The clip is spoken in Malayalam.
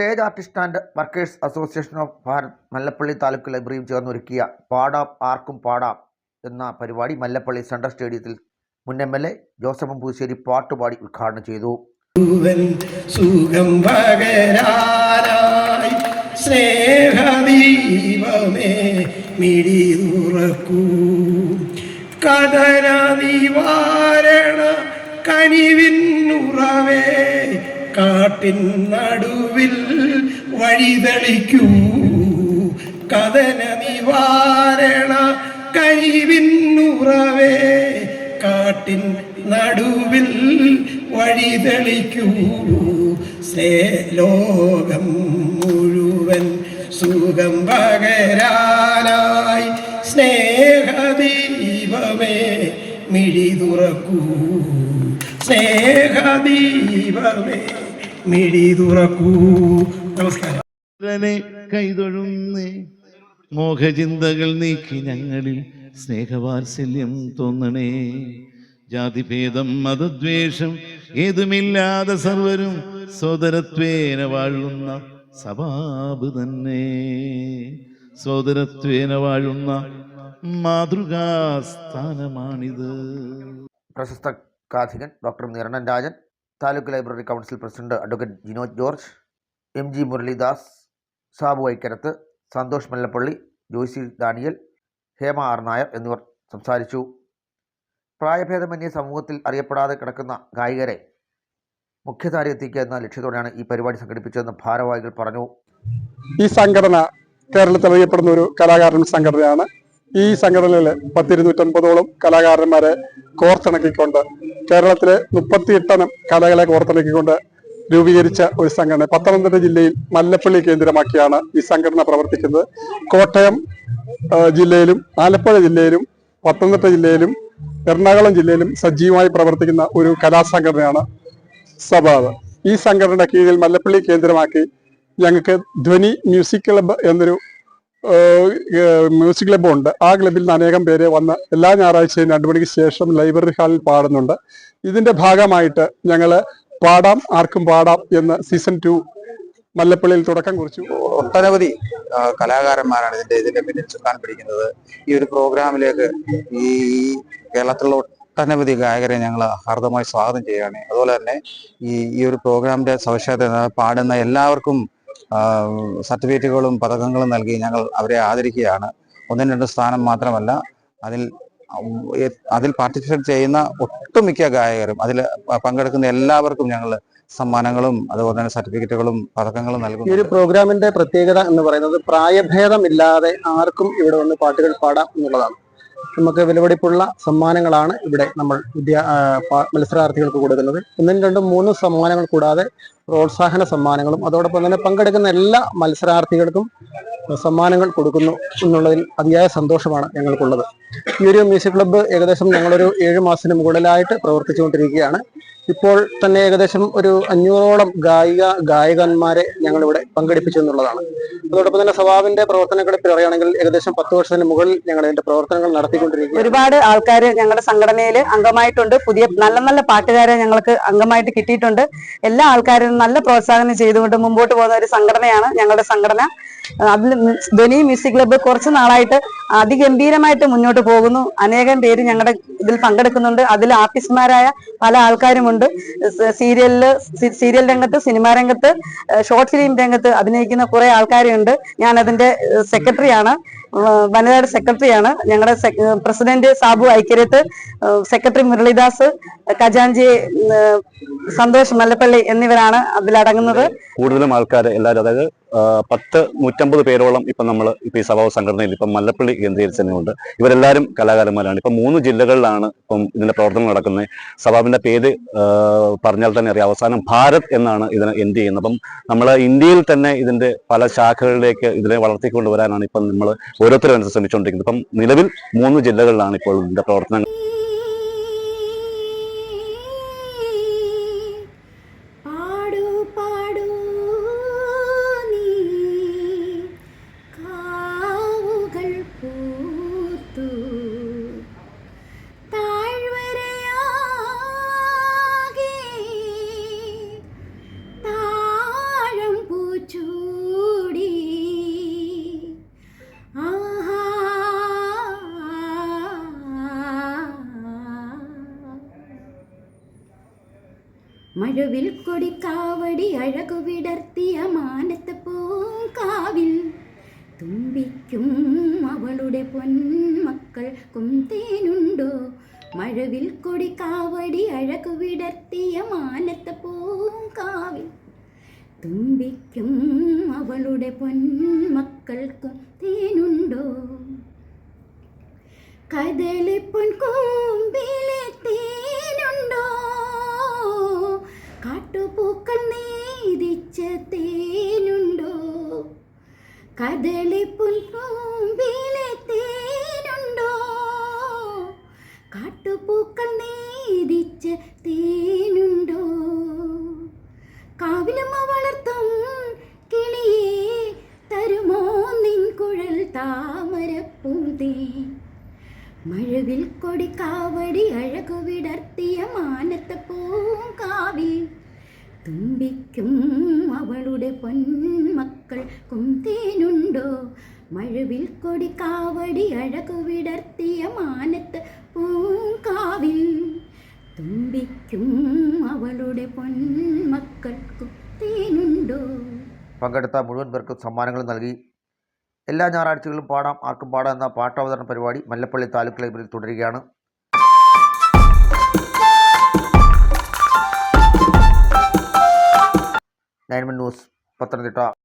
Stage artist and workers association of Bharat Mallappally taluk ലൈബ്രറിയും ചേർന്നൊരുക്കിയ പാടാം ആർക്കും പാടാം എന്ന പരിപാടി മല്ലപ്പള്ളി സെൻട്രൽ സ്റ്റേഡിയത്തിൽ മുൻ M L A Joseph Pooshery പാട്ടുപാടി ഉദ്ഘാടനം ചെയ്തു. കനിവിൻ കനിവിന്നുറവേ കാട്ടിൻ നടുവിൽ വഴിതെളിക്കൂ. കഥന നിവാരണ കഴിവിന്നുറവേ കാട്ടിൻ നടുവിൽ വഴിതെളിക്കൂ. ലോകം മുഴുവൻ സുഖം പകരാനായി സ്നേഹദീപമേ മിഴി തുറക്കൂ സ്നേഹദീപമേ മിഴി തുറക്കൂ. നമസ്കാരം. കൈതൊഴുന്നേ മോഹചിന്തകൾ നീക്കി ഞങ്ങളിൽ സ്നേഹവാത്സല്യം തോന്നണേ. ജാതിഭേദം മതദ്വേഷം ഏതുമില്ലാതെ സർവരും സോദരത്വേന വാഴുന്ന സഭാബ് തന്നെ. സോദരത്വേന വാഴുന്ന മാതൃകാസ്ഥാനമാണിത്. പ്രശസ്ത കാഥികൻ doctor Niranam Rajan taluk library council president advocate Jinoj George M G Muraleedas Sabu Aikkarath Santhosh Mallappally Joycee Daniel Hema R Nair എന്നിവർ സംസാരിച്ചു. പ്രായഭേദമന്യേ സമൂഹത്തിൽ അറിയപ്പെടാതെ കിടക്കുന്ന ഗായികരെ മുഖ്യധാര എത്തിക്കുക എന്ന ലക്ഷ്യത്തോടെയാണ് ഈ പരിപാടി സംഘടിപ്പിച്ചതെന്ന് ഭാരവാഹികൾ പറഞ്ഞു. ഈ സംഘടന കേരളത്തിൽ അറിയപ്പെടുന്ന ഒരു കലാകാരൻ സംഘടനയാണ് ഈ സംഘടനയിൽ പത്തിരുന്നൂറ്റൻപതോളം കലാകാരന്മാരെ കോർത്തിണക്കിക്കൊണ്ട് കേരളത്തിലെ മുപ്പത്തിയെട്ടനം കലകളെ കോർത്തിണക്കിക്കൊണ്ട് രൂപീകരിച്ച ഒരു സംഘടന. പത്തനംതിട്ട ജില്ലയിൽ മല്ലപ്പള്ളി കേന്ദ്രമാക്കിയാണ് ഈ സംഘടന പ്രവർത്തിക്കുന്നത്. കോട്ടയം ജില്ലയിലും ആലപ്പുഴ ജില്ലയിലും പത്തനംതിട്ട ജില്ലയിലും എറണാകുളം ജില്ലയിലും സജീവമായി പ്രവർത്തിക്കുന്ന ഒരു കലാസംഘടനയാണ് സബാദ് ഈ സംഘടനയുടെ കീഴിൽ മല്ലപ്പള്ളി കേന്ദ്രമാക്കി ഞങ്ങൾക്ക് ധ്വനി മ്യൂസിക് ക്ലബ്ബ് എന്നൊരു മ്യൂസിക് ക്ലബ്ബുണ്ട് ആ ക്ലബ്ബിൽ നിന്ന് അനേകം പേര് വന്ന് എല്ലാ ഞായറാഴ്ചയും രണ്ടു മണിക്ക് ശേഷം ലൈബ്രറി ഹാളിൽ പാടുന്നുണ്ട്. ഇതിന്റെ ഭാഗമായിട്ട് ഞങ്ങൾ പാടാം ആർക്കും പാടാം എന്ന് സീസൺ ടു മല്ലപ്പള്ളിയിൽ തുടക്കം കുറിച്ചു. ഒട്ടനവധി കലാകാരന്മാരാണ് ഇതിന്റെ ഇതിന്റെ പിന്നിൽ ചുക്കാൻ പിടിക്കുന്നത്. ഈ ഒരു പ്രോഗ്രാമിലേക്ക് ഈ കേരളത്തിലുള്ള ഒട്ടനവധി ഗായകരെ ഞങ്ങൾ ഹാർദമായി സ്വാഗതം ചെയ്യുകയാണ്. അതുപോലെ തന്നെ ഈ ഈ ഒരു പ്രോഗ്രാമിന്റെ സവിശേഷത പാടുന്ന എല്ലാവർക്കും സർട്ടിഫിക്കറ്റുകളും പതക്കങ്ങളും നൽകി ഞങ്ങൾ അവരെ ആദരിക്കുകയാണ്. ഒന്നും രണ്ട് സ്ഥാനം മാത്രമല്ല അതിൽ അതിൽ പാർട്ടിസിപ്പേറ്റ് ചെയ്യുന്ന ഒട്ടുമിക്ക ഗായകരും അതിൽ പങ്കെടുക്കുന്ന എല്ലാവർക്കും ഞങ്ങൾ സമ്മാനങ്ങളും അതുപോലെ തന്നെ സർട്ടിഫിക്കറ്റുകളും പതക്കങ്ങളും നൽകും ഈ ഒരു പ്രോഗ്രാമിന്റെ പ്രത്യേകത എന്ന് പറയുന്നത് പ്രായഭേദമില്ലാതെ ആർക്കും ഇവിടെ വന്ന് പാട്ടുകൾ പാടാം എന്നുള്ളതാണ്. നമുക്ക് വിലപിടിപ്പുള്ള സമ്മാനങ്ങളാണ് ഇവിടെ നമ്മൾ വിദ്യാ മത്സരാർത്ഥികൾക്ക് കൊടുക്കുന്നത്. ഒന്നും രണ്ടും മൂന്നും സമ്മാനങ്ങൾ കൂടാതെ പ്രോത്സാഹന സമ്മാനങ്ങളും അതോടൊപ്പം തന്നെ പങ്കെടുക്കുന്ന എല്ലാ മത്സരാർത്ഥികൾക്കും സമ്മാനങ്ങൾ കൊടുക്കുന്നു എന്നുള്ളതിൽ അതിയായ സന്തോഷമാണ് ഞങ്ങൾക്കുള്ളത്. ഈ ഒരു മ്യൂസിക് ക്ലബ്ബ് ഏകദേശം ഞങ്ങളൊരു ഏഴ് മാസത്തിന് മുകളിലായിട്ട് പ്രവർത്തിച്ചുകൊണ്ടിരിക്കുകയാണ്. ഇപ്പോൾ തന്നെ ഏകദേശം ഒരു അഞ്ഞൂറോളം ഗായിക ഗായകന്മാരെ ഞങ്ങൾ ഇവിടെ പങ്കെടുപ്പിച്ചു എന്നുള്ളതാണ്. അതോടൊപ്പം തന്നെ സവാബിന്റെ പ്രവർത്തനങ്ങളെ പറയുകയാണെങ്കിൽ ഏകദേശം പത്ത് വർഷത്തിന് മുകളിൽ ഞങ്ങൾ ഇതിന്റെ പ്രവർത്തനങ്ങൾ നടത്തിക്കൊണ്ടിരിക്കുക ഒരുപാട് ആൾക്കാർ ഞങ്ങളുടെ സംഘടനയിൽ അംഗമായിട്ടുണ്ട്. പുതിയ നല്ല നല്ല പാട്ടുകാരെ ഞങ്ങൾക്ക് അംഗമായിട്ട് കിട്ടിയിട്ടുണ്ട്. എല്ലാ ആൾക്കാരും നല്ല പ്രോത്സാഹനം ചെയ്തുകൊണ്ട് മുമ്പോട്ട് പോകുന്ന ഒരു സംഘടനയാണ് ഞങ്ങളുടെ സംഘടന. അതിൽ ധ്വനി മ്യൂസിക് ക്ലബ്ബ് കുറച്ച് നാളായിട്ട് അതിഗംഭീരമായിട്ട് മുന്നോട്ട് പോകുന്നു. അനേകം പേര് ഞങ്ങളുടെ ഇതിൽ പങ്കെടുക്കുന്നുണ്ട്. അതിൽ ആർട്ടിസ്റ്റ്മാരായ പല ആൾക്കാരുമുണ്ട് സ- സീരിയലിൽ സീരിയൽ രംഗത്ത് സിനിമാ രംഗത്ത് ഷോർട്ട് ഫിലിം രംഗത്ത് അഭിനയിക്കുന്ന കുറെ ആൾക്കാരുണ്ട്. ഞാൻ അതിന്റെ സെക്രട്ടറി സെക്രട്ടറിയാണ്. വനിതയുടെ സെക്രട്ടറിയാണ്. ഞങ്ങളുടെ പ്രസിഡന്റ് സാബു ഐക്യരത്ത് സെക്രട്ടറി മുരളിദാസ് ഖജാൻജി സന്തോഷ് മല്ലപ്പള്ളി എന്നിവരാണ് അതിലടങ്ങുന്നത്. കൂടുതലും ആൾക്കാർ എല്ലാവരും അതായത് പത്ത് നൂറ്റമ്പത് പേരോളം ഇപ്പം നമ്മൾ ഇപ്പം ഈ സഭാ സംഘടനയിൽ ഇപ്പം മല്ലപ്പള്ളി കേന്ദ്രീകരിച്ച് തന്നെയുണ്ട് ഇവരെല്ലാവരും കലാകാരന്മാരാണ്. ഇപ്പം മൂന്ന് ജില്ലകളിലാണ് ഇപ്പം ഇതിന്റെ പ്രവർത്തനം നടക്കുന്നത്. സഭാവിന്റെ പേര് പറഞ്ഞാൽ തന്നെ അറിയാം. അവസാനം ഭാരത് എന്നാണ് ഇതിനെ എൻഡ് ചെയ്യുന്നത്. അപ്പം നമ്മൾ ഇന്ത്യയിൽ തന്നെ ഇതിന്റെ പല ശാഖകളിലേക്ക് ഇതിനെ വളർത്തിക്കൊണ്ടുവരാനാണ് ഇപ്പം നമ്മൾ ഓരോരുത്തരും ശ്രമിച്ചുകൊണ്ടിരിക്കുന്നത് ഇപ്പം നിലവിൽ മൂന്ന് ജില്ലകളിലാണ് ഇപ്പോൾ ഇതിന്റെ പ്രവർത്തനം മഴവിൽ കൊടി കാവടി അഴകു വിടർത്തിയ മാനത്ത് പൂങ്കാവിൽ തുമ്പിക്കും അവളുടെ പൊന്മക്കൾ കുന്തേനുണ്ടോ മഴവിൽ കൊടി കാവടി അഴകു വിടർത്തിയ മാനത്ത് പൂങ്കാവിൽ തുമ്പിക്കും അവളുടെ പൊന്മക്കൾക്കും തേനുണ്ടോ കദളിപ്പൊൻ കൂമ്പിലെ തേനുണ്ടോ കദളിപ്പൊൻ കൂമ്പിലെ തേനുണ്ടോ കാട്ടുപൂക്കൾ നേദിച്ച തേനുണ്ടോ? കാവിലമ്മ വളർത്തും കിളിയെ തരുമോ? നിൻ കുഴൽ താമരപ്പൂതേ മഴവിൽ കൊടി കാവടി അഴകു വിടർത്തിയ മാനത്തെ പൂങ്കാവിൽ തുമ്പിക്കും അവളുടെ പൊന്മക്കൾ കുന്തേനുണ്ടോ? മഴവിൽ കൊടി കാവടി അഴകു വിടർത്തിയ മാനത്ത് പൂങ്കാവിൽ. തുമ്പിക്കും അവളുടെ പൊന്മക്കൾ കുത്തേനുണ്ടോ പങ്കെടുത്ത മുഴുവൻ പേർക്കും സമ്മാനങ്ങൾ നൽകി. എല്ലാ ഞായറാഴ്ചകളിലും പാടാം ആർക്കും പാടാം എന്ന പാട്ടാവതരണ പരിപാടി മല്ലപ്പള്ളി താലൂക്ക് ലൈബ്രറിയിൽ തുടരുകയാണ്. Nine news Pathanamthitta.